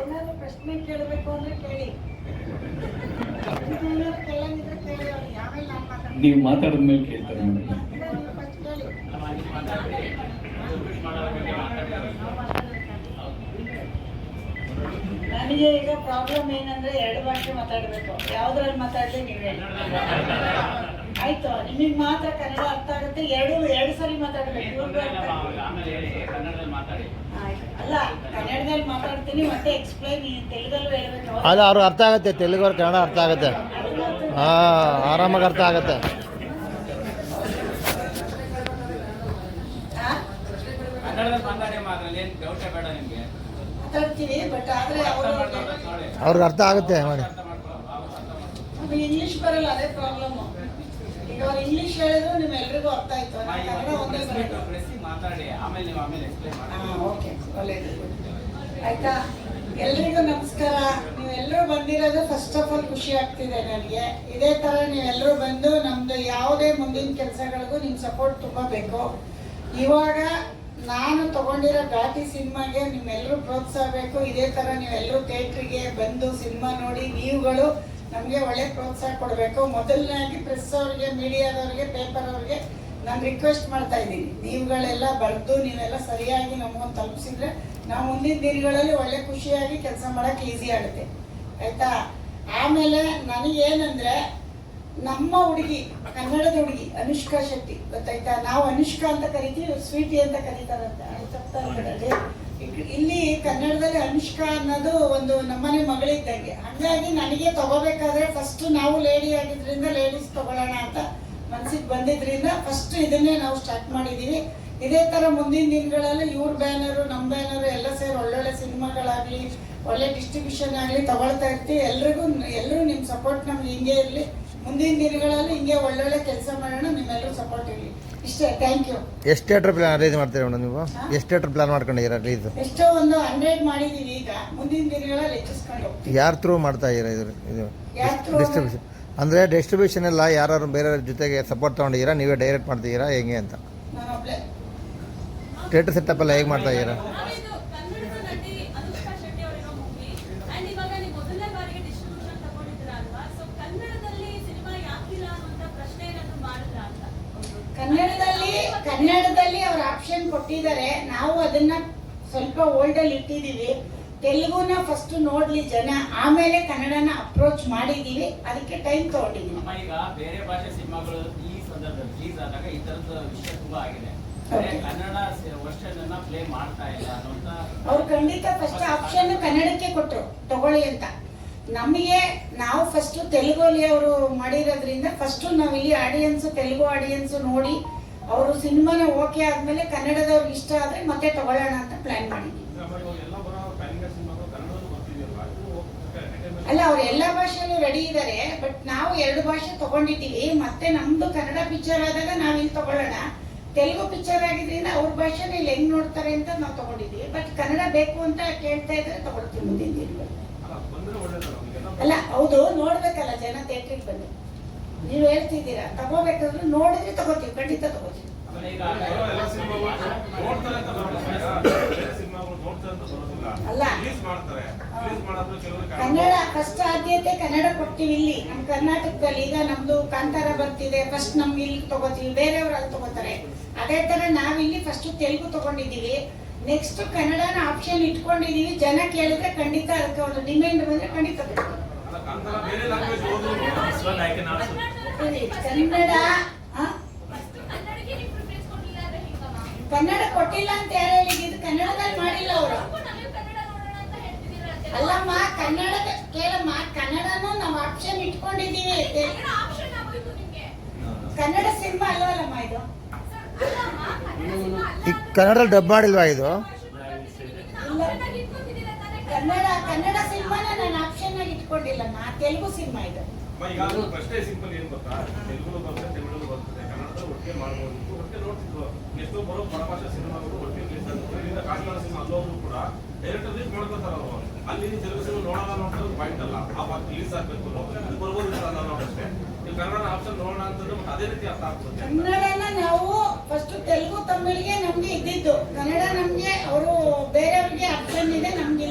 ಏನಾದ್ರು ಪ್ರಶ್ನೆ ಕೇಳಬೇಕು ಅಂದ್ರೆ ಕೇಳಿ. ಏನಾದ್ರು ಕೇಳಂಗಿದ್ರೆ ಕೇಳಿ ಅವ್ರಿಗೆ ಆಮೇಲೆ ನಾನು ಮಾತಾಡ್ತೀನಿ? ನೀವು ಮಾತಾಡಿದ ಮೇಲೆ ಕೇಳ್ತಾರೆ ಮೇಡಮ್. ಇಲ್ಲ, ಕೇಳಿ. ನನಗೆ ಈಗ ಪ್ರಾಬ್ಲಮ್ ಏನಂದ್ರೆ ಎರಡು ಭಾಷೆ ಮಾತಾಡಬೇಕು. ಯಾವ್ದ್ರಲ್ಲಿ ಮಾತಾಡಿದ್ರೆ ನೀವು. ಹೇಳಿ ಆಯ್ತು ನಿಮಗೆ ಮಾತ್ರ ಕನ್ನಡ ಅರ್ಥ ಆಗುತ್ತೆ. ಎರಡು ಎರಡು ಸರಿ ಮಾತಾಡ್ಬೇಕು ಇವ್ರಿಗೂ ಅರ್ಥ ಆಗುತ್ತೆ. ಆಯ್ತು. ಅಲ್ಲ ಕನ್ನಡದಲ್ಲಿ ಮಾತಾಡ್ತೀನಿ ಮತ್ತೆ ಎಕ್ಸ್ಪ್ಲೈನ್ ತೆಲುಗಲ್ಲೂ ಹೇಳ್ಬೇಕು. ಅಲ್ಲ ಅವ್ರಿಗೆ ಅರ್ಥ ಆಗುತ್ತೆ ತೆಲುಗು ಅವ್ರ ಕನ್ನಡ ಅರ್ಥ ಆಗುತ್ತೆ. ಹಾಂ ಆರಾಮಾಗಿ ಅರ್ಥ ಆಗುತ್ತೆ. ಹಾ? ಕನ್ನಡದಲ್ಲಿ ಮಾತಾಡಿ ಅದ್ರಲ್ಲಿ ಏನು ಡೌಟೇ ಬೇಡ ನಿಮಗೆ. ಮಾತಾಡ್ತೀವಿ ಬಟ್ ಆದ್ರೆ ಅವರು ಅವ್ರಿಗೆ ಅರ್ಥ ಆಗುತ್ತೆ ಮಾಡಿ. ಇಂಗ್ಲಿಷ್ ಬರಲ್ಲ ಅದೇ ಪ್ರಾಬ್ಲಮ್ ಈಗ ಅವ್ರು ಇಂಗ್ಲಿಷ್ ಹೇಳಿದ್ರು ನಿಮ್ಮೆಲ್ರಿಗೂ ಅರ್ಥ ಆಯ್ತು. ಕನ್ನಡ ಒಂದೇ ಮಾತಾಡಿ ಆಮೇಲೆ ನೀವು ಆಮೇಲೆ ಎಕ್ಸ್ಪ್ಲೈನ್ ಮಾಡಿ ಓಕೆ ಒಳ್ಳೇದು. ಆಯ್ತಾ? ಎಲ್ರಿಗೂ ನಮಸ್ಕಾರ. ನೀವೆಲ್ಲರೂ ಬಂದಿರೋದು ಫಸ್ಟ್ ಆಫ್ ಆಲ್ ಖುಷಿ ಆಗ್ತಿದೆ ನನಗೆ. ಇದೇ ತರ ನೀವೆಲ್ಲರೂ ಬಂದು ನಮ್ದು ಯಾವುದೇ ಮುಂದಿನ ಕೆಲಸಗಳಿಗೂ ನಿಮ್ಮ ಸಪೋರ್ಟ್ ತುಂಬಾ ಬೇಕು. ಇವಾಗ ನಾನು ತಗೊಂಡಿರೋ ಘಾಟಿ ಸಿನಿಮಾಗೆ ನಿಮ್ಮೆಲ್ಲರೂ ಪ್ರೋತ್ಸಾಹ ಬೇಕು. ಇದೇ ತರ ನೀವೆಲ್ಲರೂ ಥಿಯೇಟ್ರಿಗೆ ಬಂದು ಸಿನಿಮಾ ನೋಡಿ ನೀವುಗಳು ನಮಗೆ ಒಳ್ಳೆ ಪ್ರೋತ್ಸಾಹ ಕೊಡಬೇಕು. ಮೊದಲನೇದಾಗಿ ಪ್ರೆಸ್ ಅವ್ರಿಗೆ, ಮೀಡಿಯಾದವ್ರಿಗೆ ಪೇಪರ್ ಅವ್ರಿಗೆ ನಾನು ರಿಕ್ವೆಸ್ಟ್ ಮಾಡ್ತಾ ಇದ್ದೀನಿ. ನೀವುಗಳೆಲ್ಲ ಬರೆದು ನೀವೆಲ್ಲ ಸರಿಯಾಗಿ ನಮಗೊಂದು ತಲುಪಿಸಿದ್ರೆ ನಾವು ಮುಂದಿನ ದಿನಗಳಲ್ಲಿ ಒಳ್ಳೆ ಖುಷಿಯಾಗಿ ಕೆಲಸ ಮಾಡಕ್ಕೆ ಈಸಿ ಆಗುತ್ತೆ. ಆಯ್ತಾ? ಆಮೇಲೆ ನನಗೇನಂದ್ರೆ, ನಮ್ಮ ಹುಡುಗಿ, ಕನ್ನಡದ ಹುಡುಗಿ ಅನುಷ್ಕಾ ಶೆಟ್ಟಿ, ಗೊತ್ತಾಯ್ತಾ? ನಾವು ಅನುಷ್ಕಾ ಅಂತ ಕರಿತೀವಿ, ಸ್ವೀಟಿ ಅಂತ ಕರೀತಾರಂತೆ ಇಲ್ಲಿ ಕನ್ನಡದಲ್ಲಿ ಅನುಷ್ಕಾ ಅನ್ನೋದು ಒಂದು ನಮ್ಮನೆ ಮಗಳಿದ್ದಂಗೆ. ಹಾಗಾಗಿ ನನಗೆ ತಗೋಬೇಕಾದ್ರೆ ಫಸ್ಟ್ ನಾವು ಲೇಡಿ ಆಗಿದ್ರಿಂದ ಲೇಡೀಸ್ ತಗೊಳ್ಳೋಣ ಅಂತ ಮನ್ಸಿಗೆ ಬಂದಿದ್ರಿಂದ ಫಸ್ಟ್ ಇದನ್ನೇ ನಾವು ಸ್ಟಾರ್ಟ್ ಮಾಡಿದೀವಿ. ಇದೇ ತರ ಮುಂದಿನ ದಿನಗಳಲ್ಲಿ ಇವ್ರ ಬ್ಯಾನರ್ ನಮ್ಮ ಬ್ಯಾನರ್ ಎಲ್ಲ ಸೇರಿ ಒಳ್ಳೊಳ್ಳೆ ಸಿನಿಮಾಗಳಾಗ್ಲಿ ಒಳ್ಳೆ ಡಿಸ್ಟ್ರಿಬ್ಯೂಷನ್ ಆಗಲಿ ತಗೊಳ್ತಾ ಇರ್ತೀವಿ. ಎಲ್ರಿಗೂ ಎಲ್ಲರೂ ನಿಮ್ಮ ಸಪೋರ್ಟ್ ನಮ್ಗೆ ಹಿಂಗೆ ಇರಲಿ. ಮುಂದಿನ ದಿನಗಳಲ್ಲಿ ಹಿಂಗೆ ಒಳ್ಳೊಳ್ಳೆ ಕೆಲಸ ಮಾಡೋಣ ನಿಮ್ಮೆಲ್ಲರೂ ಸಪೋರ್ಟ್ ಇರಲಿ. ಇಷ್ಟೇ ಥ್ಯಾಂಕ್ ಯು ಎಷ್ಟು ಥಿಯೇಟ್ರ್ ಪ್ಲಾನ್ ರಿಲೀಸ್ ಮಾಡ್ತೀರಾ ಮೇಡಮ್ ನೀವು? ಎಷ್ಟು ಥಿಯೇಟ್ರ್ ಪ್ಲಾನ್ ಮಾಡ್ಕೊಂಡಿದ್ದೀರಾ ರಿಲೀಸ್ ಎಷ್ಟೋ ಒಂದು ಹಂಡ್ರೆಡ್ ಮಾಡಿದ್ದೀವಿ ಈಗ. ಮುಂದಿನ ದಿನಗಳಲ್ಲಿ ಹೆಚ್ಚಿಸ್ಕೊಂಡು ಹೋಗ್ತೀವಿ. ಯಾರ ಥ್ರೂ ಮಾಡ್ತಾ ಇದ್ದೀರಾ ಇದು ಇದು ಯಾರ್ through? ಡಿಸ್ಟ್ರಿಬ್ಯೂಷನ್ ಅಂದರೆ ಡಿಸ್ಟ್ರಿಬ್ಯೂಷನ್ ಎಲ್ಲ ಯಾರು ಬೇರೆಯವ್ರ ಜೊತೆಗೆ ಸಪೋರ್ಟ್ ತೊಗೊಂಡಿದ್ದೀರಾ? ನೀವೇ ಡೈರೆಕ್ಟ್ ಮಾಡ್ತಿದ್ದೀರಾ? ಹೆಂಗೆ ಅಂತ? ನಾನೊಬ್ಳೆ. ಥಿಯೇಟ್ರ್ ಸೆಟಪ್ ಎಲ್ಲ ಹೇಗೆ ಮಾಡ್ತಾ ಇದ್ದೀರಾ? ಕನ್ನಡದ ನಟಿ ಅನುಷ್ಕಾ ಶೆಟ್ಟಿ ಅವರಿರೋ ಮೂವಿ ಅಂಡ್ ಇವಾಗ ನೀವು ಮೊದಲನೇ ಬಾರಿಗೆ ಡಿಸ್ಟ್ರಿಬ್ಯೂಷನ್ ತಗೊಂಡಿದ್ದೀರಾ ಅಲ್ವಾ ಸೊ ಕನ್ನಡದಲ್ಲಿ ಕನ್ನಡದಲ್ಲಿ ಕನ್ನಡದಲ್ಲಿ ಅವ್ರ ಆಪ್ಷನ್ ಕೊಟ್ಟಿದ್ದಾರೆ. ನಾವು ಅದನ್ನ ಸ್ವಲ್ಪ ಓಲ್ಡ್ ಅಲ್ಲಿ ಇಟ್ಟಿದೀವಿ ತೆಲುಗುನ ಫಸ್ಟ್ ನೋಡ್ಲಿ ಜನ. ಆಮೇಲೆ ಕನ್ನಡನ ಅಪ್ರೋಚ್ ಮಾಡಿದೀವಿ ಅದಕ್ಕೆ ಟೈಮ್ ತಗೊಂಡಿದ್ದೀವಿ ಈಗ ಬೇರೆ ಭಾಷೆ ಸಿನಿಮಾಗಳು ಈ ಸಂದರ್ಭದಲ್ಲಿ ರಿಲೀಸ್ ಆದಾಗ ಈ ತರದ ವಿಷಯ ತುಂಬಾ ಆಗಿದೆ. Okay. ಕನ್ನಡ ವರ್ಷನ್ ಪ್ಲೇ ಮಾಡ್ತಾ ಇಲ್ಲ ಅನ್ನೋಂತ ಅವ್ರು ಖಂಡಿತ ಫಸ್ಟ್ ಆಪ್ಷನ್ ಕನ್ನಡಕ್ಕೆ ಕೊಟ್ಟರು ತಗೊಳ್ಳಿ ಅಂತ. ನಮಗೆ ನಾವು ಫಸ್ಟ್ ತೆಲುಗಲ್ಲಿ ಅವರು ಮಾಡಿರೋದ್ರಿಂದ ಫಸ್ಟ್ ನಾವು ಇಲ್ಲಿ ಆಡಿಯನ್ಸ್ ತೆಲುಗು ಆಡಿಯನ್ಸ್ ನೋಡಿ ಅವರು ಸಿನಿಮಾನ ಓಕೆ ಆದ್ಮೇಲೆ ಕನ್ನಡದವ್ರಿಗೆ ಇಷ್ಟ ಆದ್ರೆ ಮತ್ತೆ ತಗೊಳ್ಳೋಣ ಅಂತ ಪ್ಲಾನ್ ಮಾಡಿದ್ವಿ. ಅಲ್ಲ ಅವ್ರು ಎಲ್ಲಾ ಭಾಷೆಯಲ್ಲೂ ರೆಡಿ ಇದ್ದಾರೆ ಬಟ್ ನಾವು ಎರಡು ಭಾಷೆ ತಗೊಂಡಿದ್ದೀವಿ. ಮತ್ತೆ ನಮ್ದು ಕನ್ನಡ ಪಿಕ್ಚರ್ ಆದಾಗ ನಾವಿಲ್ಲಿ ಇಲ್ಲಿ ತಗೊಳ್ಳೋಣ? ತೆಲುಗು ಪಿಕ್ಚರ್ ಆಗಿದ್ರಿಂದ ಅವ್ರ ಭಾಷೆನ ಇಲ್ಲಿ ಹೆಂಗ್ ನೋಡ್ತಾರೆ ಅಂತ ನಾವು ತಗೊಂಡಿದ್ದೀವಿ ಬಟ್ ಕನ್ನಡ ಬೇಕು ಅಂತ ಕೇಳ್ತಾ ಇದ್ರೆ ತಗೊಳ್ತೀವಿ ಮುಂದಿನ ಅಲ್ಲ, ಹೌದು, ನೋಡ್ಬೇಕಲ್ಲ, ಜನ ಥಿಯೇಟ್ರಿಗೆ ಬಂದು. ನೀವು ಹೇಳ್ತಿದ್ದೀರಾ, ತಗೋಬೇಕಾದ್ರೆ ನೋಡಿದ್ರೆ ತಗೋತೀವಿ, ಖಂಡಿತ ತಗೋತೀವಿ. ಅಲ್ಲ. ರಿಲೀಸ್ ಮಾಡ್ತಾರೆ. ರಿಲೀಸ್ ಮಾಡೋದು ಕೆಲವರು ಕನ್ನಡ ಫಸ್ಟ್ ಆದ್ಯತೆ ಕನ್ನಡ ಕೊಡ್ತೀವಿ ಇಲ್ಲಿ. ನಮ್ಮ ಕರ್ನಾಟಕದಲ್ಲಿ ಈಗ ನಮ್ದು ಕಾಂತಾರ ಬರ್ತಿದೆ. ಫಸ್ಟ್ ನಮ್ಗೆ ಇಲ್ಲಿ ತಗೋತೀವಿ. ಬೇರೆಯವ್ರು ಅಲ್ಲಿ ತಗೋತಾರೆ. ಅದೇ ತರ ನಾವಿಲ್ಲಿ ಫಸ್ಟ್ ತೆಲುಗು ತಗೊಂಡಿದೀವಿ ನೆಕ್ಸ್ಟ್ ಕನ್ನಡನ ಆಪ್ಷನ್ ಇಟ್ಕೊಂಡಿದೀವಿ ಜನ ಕೇಳಿದ್ರೆ ಖಂಡಿತ ಅದಕ್ಕೆ ಒಂದು ಡಿಮ್ಯಾಂಡ್ ಬಂದ್ರೆ ಖಂಡಿತ ಕನ್ನಡ ಆ? ಫಸ್ಟ್ ಕನ್ನಡಕ್ಕೆ ನೀವು ಪ್ರಿಫರೆನ್ಸ್ ಕೊಡ್ಲಿಲ್ಲ ಅಂದ್ರೆ ಹಿಂಗಮ್ಮ ಕನ್ನಡ ಕೊಟ್ಟಿಲ್ಲ ಅಂತ ಯಾರು ಹೇಳಿದ್ದು? ಇದು ಕನ್ನಡದಲ್ಲಿ ಮಾಡಿಲ್ಲ ಅವರು. ಅಲ್ಲಮ್ಮ ಕನ್ನಡ ನೋಡೋಣ ಅಂತ ಹೇಳ್ತಿದ್ದೀರಾ ಅಂತ. ಅಲ್ಲಮ್ಮ ಕನ್ನಡದ ಕೇಳಮ್ಮ ಕನ್ನಡನೂ ನಾವು ಆಪ್ಷನ್ ಇಟ್ಕೊಂಡಿದೀವಿ ಕನ್ನಡ ಕನ್ನಡ ಸಿನಿಮಾ ಅಲ್ವಲ್ಲಮ್ಮ ಇದು? ಕನ್ನಡ ಈ ಕನ್ನಡದಲ್ಲಿ ಡಬ್ ಮಾಡಿಲ್ವಾ ಇದು? ಕನ್ನಡ? ಕನ್ನಡ ಸಿನಿಮಾನ ನಾನು ಆಪ್ಷನ್ ಆಗಿ ಇಟ್ಕೊಂಡಿಲ್ಲಮ್ಮ. ತೆಲುಗು ಸಿನಿಮಾ ಇದು. ಪ್ರಶ್ನೆ ಸಿಂಪಲ್ ಏನ್ ಗೊತ್ತಾ? ತೆಲುಗು ಬರ್ತದೆ ತಮಿಳು ಬರ್ತದೆ ಒಟ್ಟಿಗೆ ಮಾಡ್ಬೋದು. ಇದು ಒಟ್ಟಿಗೆ ನೋಡ್ತಿದ್ವು. ಎಷ್ಟೋ ಬರೋ ಪರಭಾಷಾ ಸಿನಿಮಾಗಳು ಒಟ್ಟಿಗೆ ರಿಲೀಸ್ ಆಗುತ್ತೆ ಇಲ್ಲಿಂದ ಕಾಶ್ಮೀರ ಸಿನಿಮಾ ಅಲ್ಲೋದ್ರು ಕೂಡ ಡೈರೆಕ್ಟ್ ರಿಲೀಸ್ ಮಾಡ್ಕೊತಾರ ಅವರು. ಅಲ್ಲಿ ನೀವು ತೆಲುಗು ಸಿನಿಮಾ ನೋಡೋಣ ನೋಡೋದು ಪಾಯಿಂಟ್ ಅಲ್ಲ. ಆ ರಿಲೀಸ್ ಆಗ್ಬೇಕು ಇದು ಬರ್ಬೋದಿಲ್ಲ ಅನ್ನೋ ಅಷ್ಟೇ. ನೀವು ಕನ್ನಡ ಆಪ್ಷನ್ ನೋಡೋಣ ಅಂತಂದ್ರೆ ಮತ್ತೆ ಅದೇ ರೀತಿ ಅರ್ಥ ಆಗ್ತದೆ. ಕನ್ನಡನ ನಾವು ಫಸ್ಟ್ ತೆಲುಗು ತಮಿಳಿಗೆ ನಮ್ಗೆ ಇದ್ದಿದ್ದು. ಕನ್ನಡ ನಮ್ಗೆ ಅವರು ಬೇರೆಯವ್ರಿಗೆ ಆಪ್ಷನ್ ಇದೆ ನಮ್ಗೆ